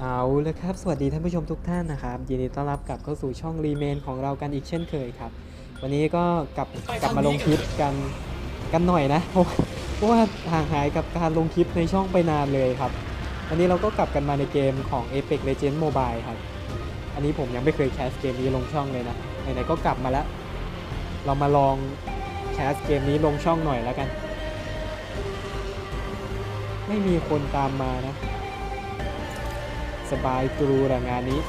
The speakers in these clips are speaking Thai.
เอาลยครับ สวัสดีท่านผู้ชมทุกท่านนะครับ ยินดีต้อนรับกลับเข้าสู่ช่องรีเมนของเรากันอีกเช่นเคยครับ วันนี้ก็กลับกลับมาลงคลิปกันกันหน่อยนะเพราะว่าเพราะว่าห่างหายกับการลงคลิปในช่องไปนานเลยครับ วันนี้เราก็กลับกันมาในเกมของ Apex Legends Mobile ครับ อันนี้ผมยังไม่เคยแคสเกมนี้ลงช่องเลยนะไหนๆก็กลับมาแล้ว เรามาลองแคสเกมนี้ลงช่องหน่อยแล้วกัน ไม่มีคนตามมานะ สบายตรูแหละงานนี้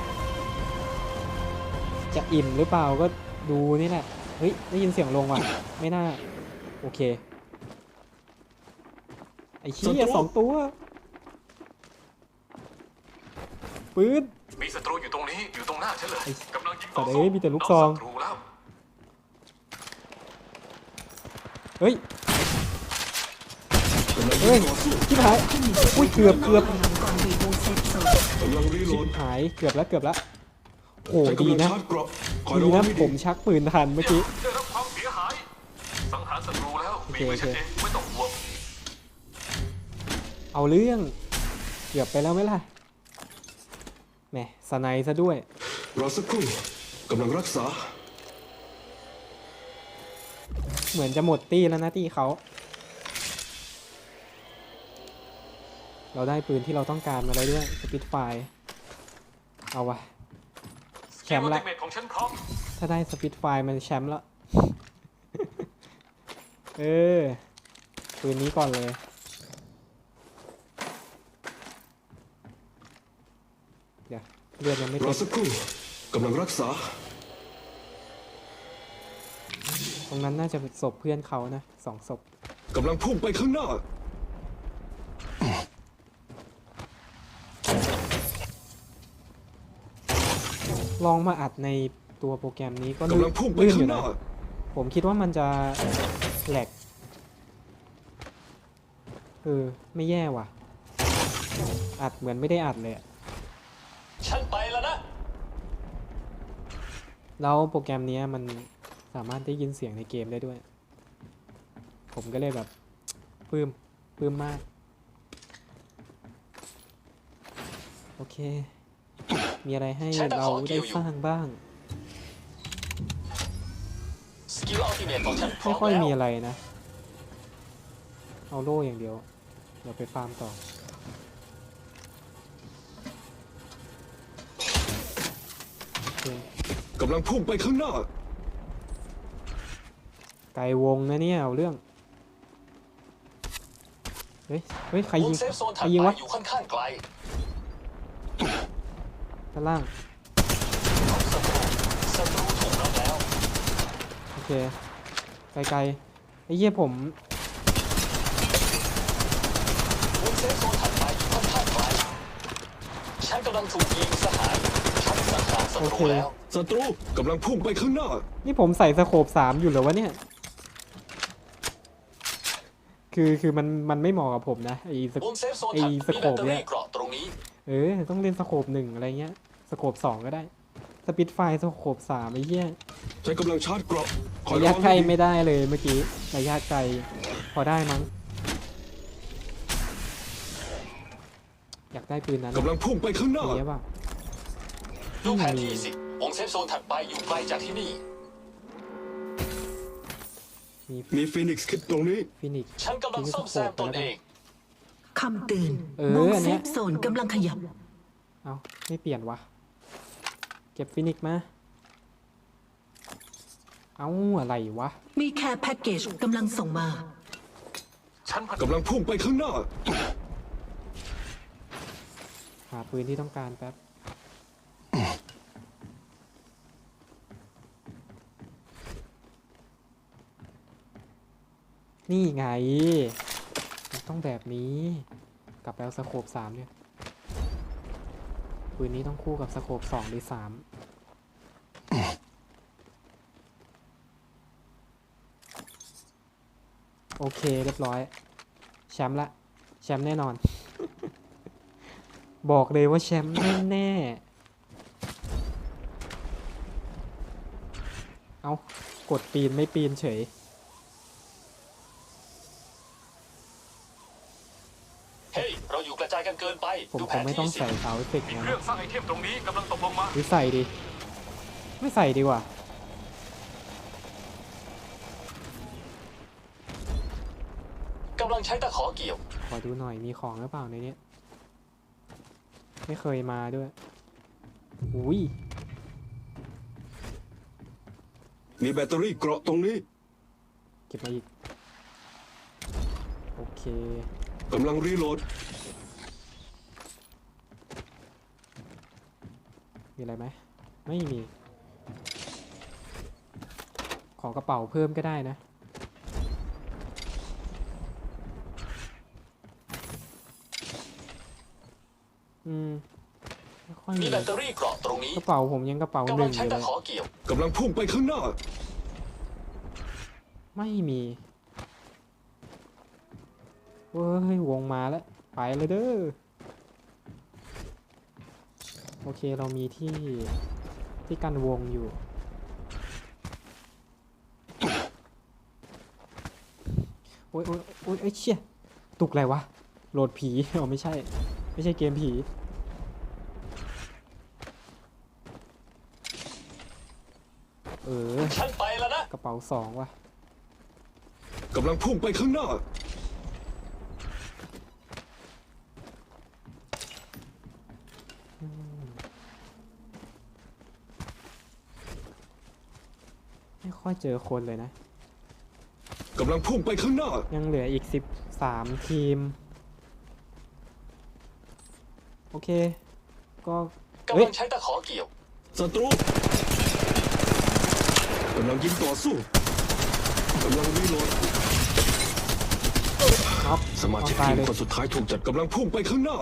จะอิ่มหรือเปล่าก็ดูนี่แหละ เฮ้ย ได้ยินเสียงลงว่ะ ไม่น่า โอเค ไอ้เชี้ยสองตัวปืนมีศัตรูอยู่ตรงนี้ อยู่ตรงหน้าฉันเลยไอ้กำลังยิงสัตว์เอ้ยมีแต่ลูกซองศัตรูแล้วเฮ้ย เฮ้ยชิบหาย อุ้ย เกือบเกือบ กำลังรีโหลชิบดหายเกือบแล้วเกือบแล้วโอ้ฉันดีกำลังนะชาร์จเกราะคอยดีระวันะงให้ผดีมชักปืนทันเมื่อกี้ ได้รับความเสียหาย สังหารศัตรูแล้วโอมีเคมือฉันโอเคเองไม่ต้องห่วงเอาเรื่องเกือบไปแล้วไหมล่ะแหมสไนซะด้วย รอสักครู่กำลังรักษาเหมือนจะหมดตี้แล้วนะตี้เขา เราได้ปืนที่เราต้องการมาแล้วด้วยสปิดไฟเอาวะแชมป์ละสกิลอัลติเมทของฉันพร้อมถ้าได้สปิดไฟมันแชมป์แล้วเออปืนนี้ก่อนเลยเดี๋ยวเลือดยังไม่รเต็อมสักครู่กำลังรักษา ตรงนั้นน่าจะเป็นศพเพื่อนเขานะสองศพกำลังพุ่งไปข้างหน้า ลองมาอัดในตัวโปรแกรมนี้ก็กำลังพุ่งไปลื่นอข้างยู่หนะน้าผมคิดว่ามันจะแหลกเออไม่แย่ว่ะ อัดเหมือนไม่ได้อัดเลยอะฉันไปแล้วนะแล้วโปรแกรมเนี้ยมันสามารถได้ยินเสียงในเกมได้ด้วย ผมก็เลยแบบปลื้มปลื้มมาก โอเค มีอะไรให้เราได้สร้างบ้างสกิลอัลติเมทของฉันพร้อไม่มค่อยแล้วมีอะไรนะ เอาโล่อย่างเดียว เดี๋ยวไปฟาร์มต่อโอเคกำลังพุ่งไปข้างหน้า ไกลวงนะเนี่ยเอาเรื่อง เฮ้ย เฮ้ย ใครวยิงงเซฟโซนใคถัรดยิงไปวะ อยู่ค่อนข้างไกล ด้านล่างศัตรูถูกน็อกแล้วโอเคไกลๆไอ้เหี้ยผมวงเซฟโซนถัดไปอยู่ค่อนข้างไกลฉันกำลังถูกยิงสหายฉันสังหารศัตโอรูเคแล้วศัตรูกำลังพุ่งไปข้างหน้า นี่ผมใส่สโคบสามอยู่เหรอวะเนี่ยคือคือมันมันไม่เหมาะกับผมนะไอ้สวงเซฟโซนไอ้ถัดสมีโคแบตปเตอเนี่ยรี่เกราะตรงนี้ เออ ต้องเล่นสโคบหนึ่งอะไรเงี้ย สโคบสองก็ได้ สปิดไฟสโคบสามไอ้เหี้ยฉันกำลังชาร์จเกราะคอยระระยะวังใกล้ให้ดีไม่ได้เลยเมื่อกี้ ระยะไกลพอได้มั้ง อยากได้ปืนนั้นกำลังพุ่งไปข้างหน้า เนี้ยป่ะดูแผนที่สิวงเซฟโซนถัดไปอยู่ไกลจากที่นี่ มีมีฟีนิกซ์คิดตรงนี้ฟินิกซ์ฉันกำลังซ่อมแซมตนเอง คำเตือนเออวงอันเซเนี้ย ฟโซนกำลังขยับ เอาไม่เปลี่ยนวะเก็บฟินิกซ์มา เอาอะไรวะ มีแค่แพ็กเกจกำลังส่งมา ฉันพันกำลังพุ่งไปข้างหน้า หาปืนที่ต้องการแป๊บ นี่ไงมัน ต้องแบบนี้กลับแล้วสโคบสามเนี่ยปืนนี้ต้องคู่กับสโคบสองหรือสามโอเคเรียบร้อย แชมป์ละ แชมป์แน่นอน บอกเลยว่าแชมป์แน่ๆเอากดปีนไม่ปีนเฉย เฮ้ย เราอยู่กระจายกันเกินไป ผมคงไม่ต้องใส่เสาเอฟเฟกต์มีนะเครื่องสร้างไอเทมตรงนี้กำลังตกลงมาหรือใส่ดีไม่ใส่ดีกว่า กำลังใช้ตะขอเกี่ยว ขอดูหน่อยมีของหรือเปล่าในเนี้ยไม่เคยมาด้วยอุ้ยมีแบตเตอรี่เกราะตรงนี้เก็บมาอีก โอเคกำลังรีโหลด มีอะไรไหมไม่มี ขอกระเป๋าเพิ่มก็ได้นะอืมไม่ค่อยมีมีแบตเตอรี่เกราะตรงนี้กระเป๋าผมยังกระเป๋าหกำลันึ่งงอใช้ยู่เลตะยขอเกี่ยวกำลังพุ่งไปข้างหน้า ไม่มีเว้ยวงมาแล้วไปเลยเด้อ โอเคเรามีที่ที่กันวงอยู่ โอ้ยโอ้ยโอ้ยเอ้ยเชี่ยตุกอะไรวะ โหลดผีอ๋อไม่ใช่ ไม่ใช่เกมผีเออฉันไปแล้วนะ กระเป๋าสองว่ะ กำลังพุ่งไปข้างหน้า ไม่ค่อยเจอคนเลยนะ กำลังพุ่งไปข้างหน้า ยังเหลืออีกสิบสามทีม โอเค ก็กำเฮ้ยลังใช้ตะขอเกี่ยว ศัตรูกำลังยิงต่อสู้กำลังรีโหลดน็อกสมาชิกตายทีมเลยคนสุดท้ายถูกจัดกำลังพุ่งไปข้างหน้า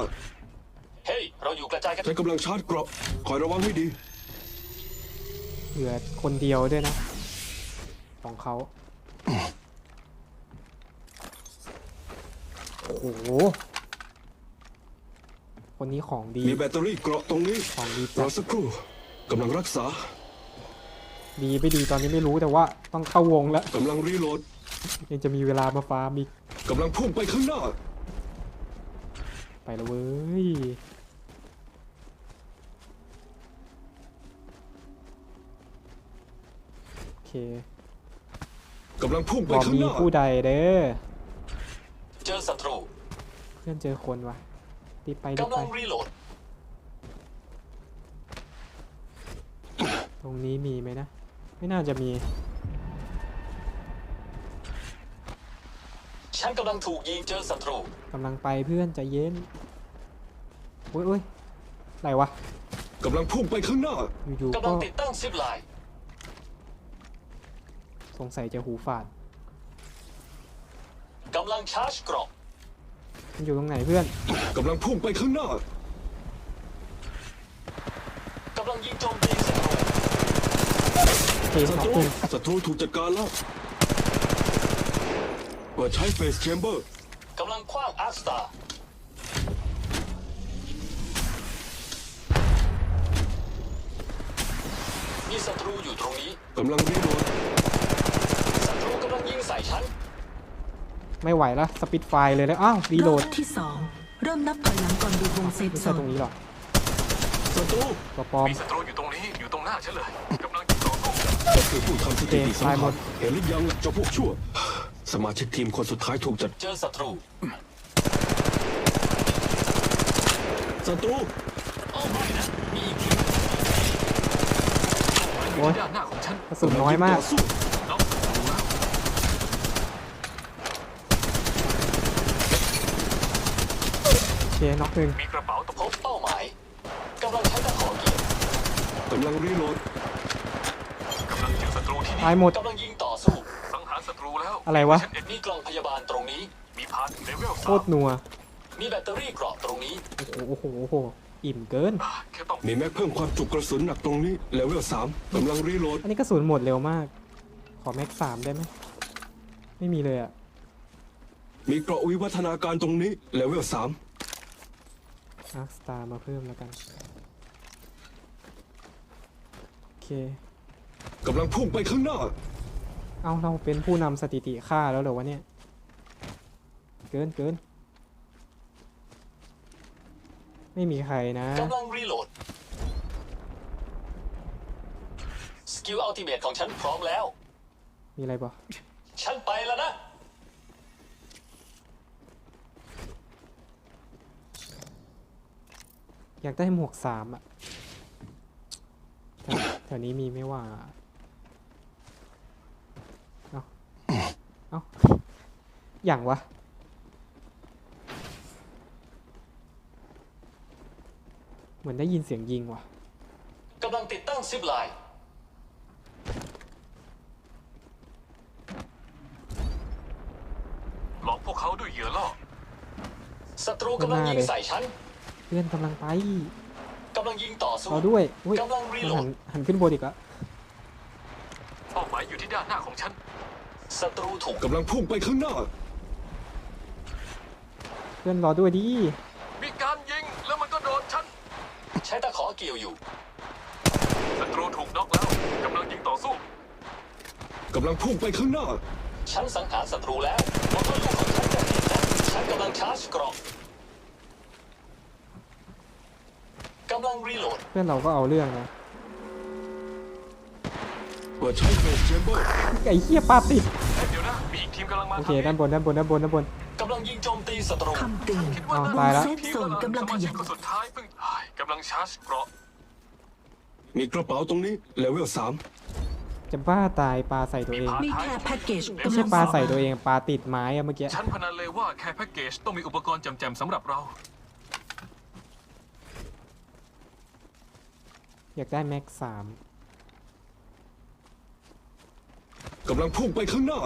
เฮ้ย เราอยู่กระจายกัน ใช้กำลังชาร์จเกราะคอยระวังให้ดี เหลือคนเดียวด้วยนะ ของเขาโอ้โหคนนี้ของดี มีแบตเตอรี่เกราะตรงนี้ของดีรจัอดสักครู่กำลังรักษาดีไม่ดีตอนนี้ไม่รู้แต่ว่าต้องเข้าวงแล้ว กำลังรีโหลดยังจะมีเวลามาฟาร์มอีกกำลังพุ่งไปข้างหน้า ไปแล้วเว้ยโอเคกำลังพุ่งไปบอกข้างมีหน้าผู้ใดเด้อเจอศัตรูเพื่อนเจอคนวะรีบไปรีบกำไปลังรีโหลด ตรงนี้มีไหมนะ ไม่น่าจะมี ฉันกำลังถูกยิงเจอศัตรู กำลังไปเพื่อนใจเย็นโอ้ยโอ้ยอะไรวะ กำลังพุ่งไปข้างหน้า อยู่ๆกำก็ลังติดตั้งซิปไลน์สงสัยจะหูฝาด กำลังชาร์จเกราะมันอยู่ตรงไหนเพื่อน กำลังพุ่งไปข้างหน้า กำลังยิงโจมตีศัตรูเทศัสอตงรูหนึ่งศัตรูถูกจัดการแล้ว เปิดใช้เฟสแชมเบอร์กำลังคว้างอาร์สตามีศัตรูอยู่ตรงนี้ กำลังรีโหลดศัตรูกำลังยิงใส่ฉัน ไม่ไหวแล้วสปิดไฟเลยแล้วอ้าวรีโหลรอดบที่สองเริ่มนับถอยหลังก่อนดูวงเซฟไม่โซใช่นตรงนี้หรอกศัตรูตัวปลอม มีศัตรูอยู่ตรงนี้ อยู่ตรงหน้าฉันเลยกำลังยิงต่อสู้ก็คือผู้ทำสถิติโอเคสังตายหมหารดเห็นหรือยังล่ะเจ้าพวกชั่ว สมาชิกทีมคนสุดท้ายถูกจัดเจอศัตรู ศัตรู โอ้ไม่นะ มีอีกทีมโอ้ยด้านหน้าของฉันกระสุนน้อยมาก ต่อสู้ล็อกศัตรูแล้วโอเคน็อกหนึ่งมีกระเป๋าตกพบเป้าหมายกำลังใช้ตะขอเกี่ยวกำลังรีโหลดกำลังเจอศัตรูที่นี่ตายหมด กำลังยิง แล้วอะไรวะ ฉันเอ็ดมีกล่องพยาบาลตรงนี้ มีพาร์ทเลเวลโคสามตรนัว มีแบตเตอรี่เกราะตรงนี้ โอ้โหโอ้โหโอ้โหอิ่มเกิน แค่ต้องมีแม็กเพิ่มความจุกระสุนหนักตรงนี้เลเวลสามกำลังรีโหลดอันนี้กระสุนหมดเร็วมาก ขอแม็กสามได้ไหมไม่มีเลยอะมีเกราะวิวัฒนาการตรงนี้เลเวลสามอาร์คสตาร์มาเพิ่มแล้วกัน โอเค กำลังพุ่งไปข้างหน้า เอาเราเป็นผู้นำสถิติฆ่าแล้วเหรอวะเนี่ย เกินเกิน ไม่มีใครนะ กำลังรีโหลด สกิลอัลติเมทของฉันพร้อมแล้ว มีอะไรบ่ฉันไปแล้วนะ อยากได้หมวกสามอะแถวแถวนี้มีไม่ว่าเอา เอาอย่างวะ เหมือนได้ยินเสียงยิงว่ะกำลังติดตั้งซิปไลน์หลอกพวกเขาด้วยเหยื่อล่อศัตรูกำลังยิงใส่ฉันเพื่อนกำลังไปกำลังยิงต่อสู้รอด้วยอุ้ยกำลังรีมันโหลหัดนหันขึ้นบนอีกแล้วเป้าหมายอยู่ที่ด้านหน้าของฉัน ศัตรูถูกกำลังพุ่งไปข้างหน้า เพื่อนรอด้วยดิมีการยิงแล้วมันก็โดนฉัน ใช้ตะขอเกี่ยวอยู่ศัตรูถูกน็อกแล้วกำลังยิงต่อสู้กำลังพุ่งไปข้างหน้า ฉันสังหารศัตรูแล้วมอเตอร์ลูกของฉันจะติดแล้วฉันกำลังชาร์จเกรอบกำลังรีโหลด เพื่อนเราก็เอาเรื่องนะ เปิดใช้เฟสเชมเบอร์ไอ้เหี้ยปาติดเอ้ยเดี๋ยวนะ มีอีกทีมกำลังมาโอเคทางด้านบนด้านบนด้านบนด้านบน กำลังยิงโจมตีศัตรูคำเตือนคิดว่าอ้าวนั่นตายแล้ว เซฟโซนกำลังขยับ สมาชิกคนสุดท้ายเพิ่งเฮ้ยกำลังชาร์จเกราะมีกระเป๋าตรงนี้เลเวลสามจะบ้าตายปลาใส่ตัวเองมีแค่แพ็กเกจไม่กำใช่ลังปลาใส่ตัวเองปลาติดไม้อะเมื่อกี้ฉันพนันเลยว่าแค่แพ็กเกจต้องมีอุปกรณ์จำๆสำหรับเรา อยากได้แม็กสาม กำลังพุ่งไปข้างหน้า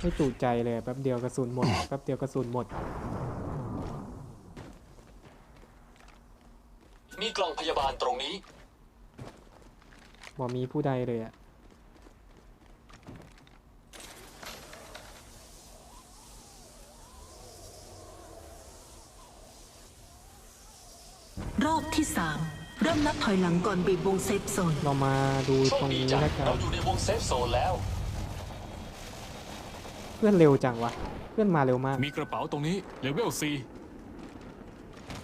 ไม่จูใจเลยแป๊บเดียวกระสุนหมดแป๊บเดียวกระสุนหมด มีกล่องพยาบาลตรงนี้ บ่มีผู้ใดเลยอะรอบที่สาม เริ่มนับถอยหลังก่อนบีบวงเซฟโซน เรามาดูโชตครงดีนี้จังแล้วกันเราอยู่ในวงเซฟโซนแล้ว เพื่อนเร็วจังวะ เพื่อนมาเร็วมาก มีกระเป๋าตรงนี้เลเวล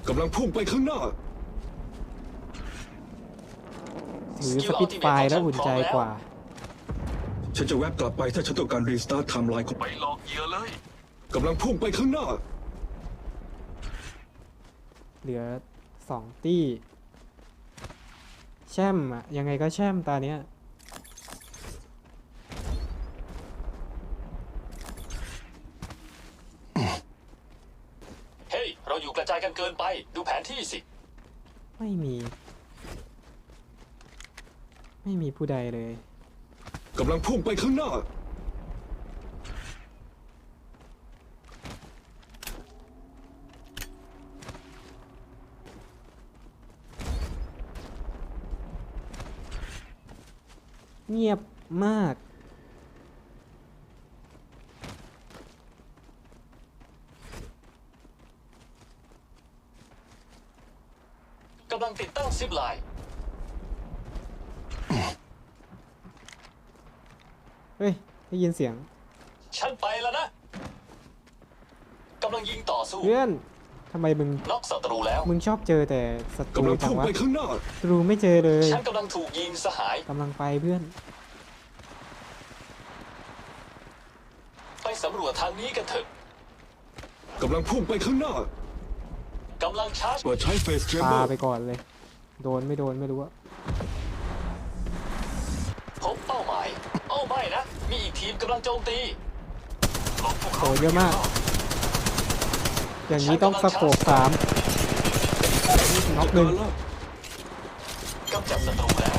กำลังพุ่งไปข้างหน้า ถือสปิดไฟล์แล้วอุ่นใจกว่า ฉันจะแวบกลับไปถ้าฉันต้องการรีสตาร์ทไทม์ไลน์ของ4ไปหลอกเหยื่อเลย กำลังพุ่งไปข้างหน้า เหลือสองตี้ แช่มอะยังไงก็แช่มตาเนี้ยเฮ้ย เราอยู่กระจายกันเกินไป ดูแผนที่สิ ไม่มี ไม่มีผู้ใดเลย กำลังพุ่งไปข้างหน้า เงียบมาก กำลังติดตั้งซิปไลน์เฮ้ย ได้ยินเสียง ฉันไปแล้วนะ กำลังยิงต่อสู้ เพื่อน ทำไมมึงน็อกศัตรูแล้วมึงชอบเจอแต่ศัตรูกำลังจังพุ่งวะไปข้างหน้าศัตรูไม่เจอเลยฉันกำลังถูกยิงสหายกำลังไปเพื่อน ไปสำรวจทางนี้กันเถอะกำลังพุ่งไปข้างหน้ากำลังชาร์จเปิดใช้เฟสเชมปาเบอร์ไปก่อนเลย โดนไม่โดนไม่รู้อะพบเป้าหมายโอ้ไม่นะ มีอีกทีมกำลังโจมตีหลอกพวกโหเขาเยอะมาก อย่างนี้ต้องสโคปสามน็อกหนึ่งกำจัดศัตรูแล้ว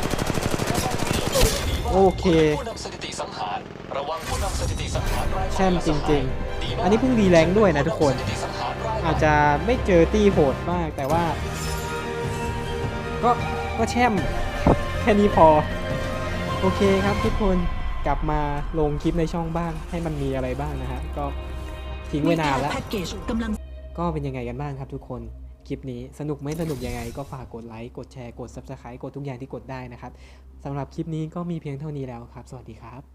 โอเคผู้นำสถิติสังหารระวังผู้นำสถิติสังหารรายใหแช่มจริงดีมากๆอันนี้เพิ่งรีแรงค์ด้วยนะทุกคนผู้ำสถิติสังหารรายใหม่อาจจะไม่เจอตี้โหดมากแต่ว่า ก็ก็แช่มแค่นี้พอ โอเคครับทุกคนกลับมาลงคลิปในช่องบ้าง ให้มันมีอะไรบ้างนะฮะก็ทิ้งมีไว้นานแค่แล้ว ก็เป็นยังไงกันบ้างครับทุกคนคลิปนี้สนุกไม่สนุกยังไง ก็ฝากกดไลค์กดแชร์กด Subscribe กดทุกอย่างที่กดได้นะครับสำหรับคลิปนี้ก็มีเพียงเท่านี้แล้วครับ สวัสดีครับ